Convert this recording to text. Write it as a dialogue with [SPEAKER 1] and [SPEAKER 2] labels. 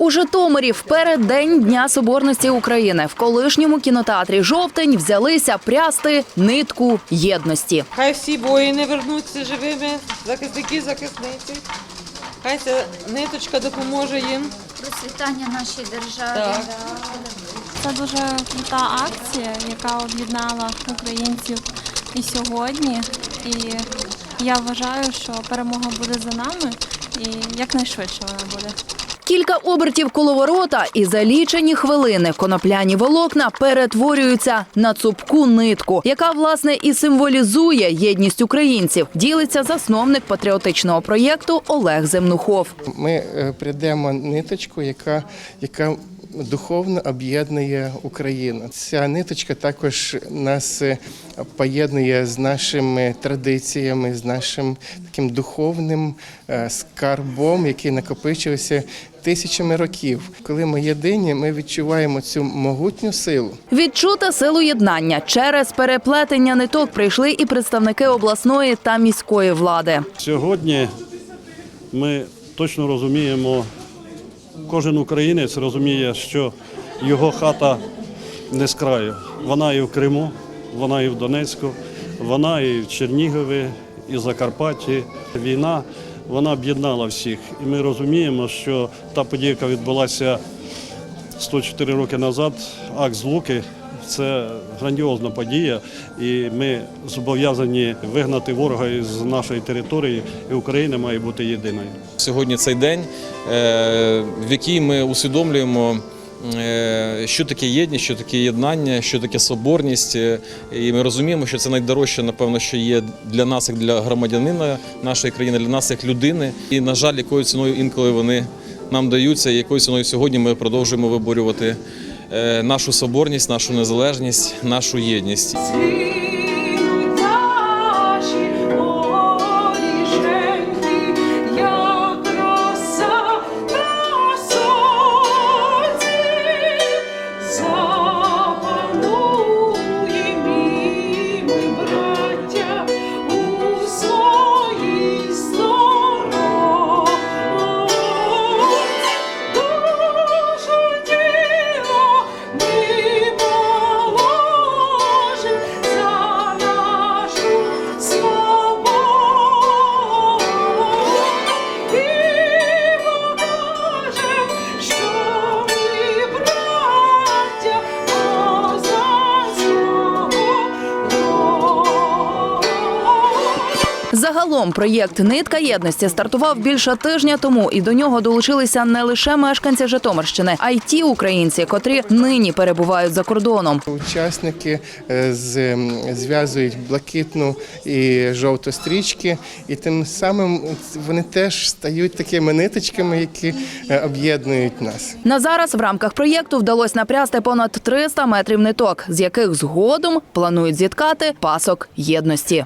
[SPEAKER 1] У Житомирі в переддень Дня Соборності України в колишньому кінотеатрі Жовтень взялися прясти нитку єдності.
[SPEAKER 2] Хай всі воїни вернуться живими, захисники, захисниці. Хай ця ниточка допоможе їм.
[SPEAKER 3] процвітання нашій державі.
[SPEAKER 2] Так.
[SPEAKER 4] Це дуже крута акція, яка об'єднала українців і сьогодні. І я вважаю, що перемога буде за нами і якнайшвидше вона буде.
[SPEAKER 1] Кілька обертів коловорота і за лічені хвилини конопляні волокна перетворюються на цупку нитку, яка власне і символізує єдність українців. Ділиться засновник патріотичного проєкту Олег Земнухов.
[SPEAKER 5] Ми е, прийдемо ниточку, яка, яка духовно об'єднує Україну. Ця ниточка також нас е, поєднує з нашими традиціями, з нашим таким духовним е, скарбом, який накопичився тисячами років. Коли ми єдині, ми відчуваємо цю могутню силу.
[SPEAKER 1] Відчути силу єднання через переплетення ниток прийшли і представники обласної та міської влади.
[SPEAKER 6] Сьогодні ми точно розуміємо, кожен українець розуміє, що його хата не з краю. Вона і в Криму, вона і в Донецьку, вона і в Чернігові, і в Закарпатті. Війна вона об'єднала всіх. І ми розуміємо, що та подія, яка відбулася 104 роки назад, акт злуки. Це грандіозна подія, і ми зобов'язані вигнати ворога із нашої території, і Україна має бути єдиною.
[SPEAKER 7] Сьогодні цей день, е, в який ми усвідомлюємо, е, що таке єдність, що таке єднання, що таке соборність. Е, І ми розуміємо, що це найдорожче, напевно, що є для нас, як для громадянина нашої країни, для нас як людини. І, на жаль, якою ціною інколи вони нам даються, і якою ціною сьогодні ми продовжуємо виборювати нашу соборність, нашу незалежність, нашу єдність.
[SPEAKER 1] Загалом проєкт Нитка єдності стартував більше тижня тому, і до нього долучилися не лише мешканці Житомирщини, а й ті українці, котрі нині перебувають за кордоном.
[SPEAKER 5] Учасники е, з- зв'язують блакитну і жовту стрічки, і тим самим вони теж стають такими ниточками, які е, об'єднують нас.
[SPEAKER 1] На зараз в рамках проєкту вдалося напрясти понад 300 метрів ниток, з яких згодом планують зіткати пасок єдності.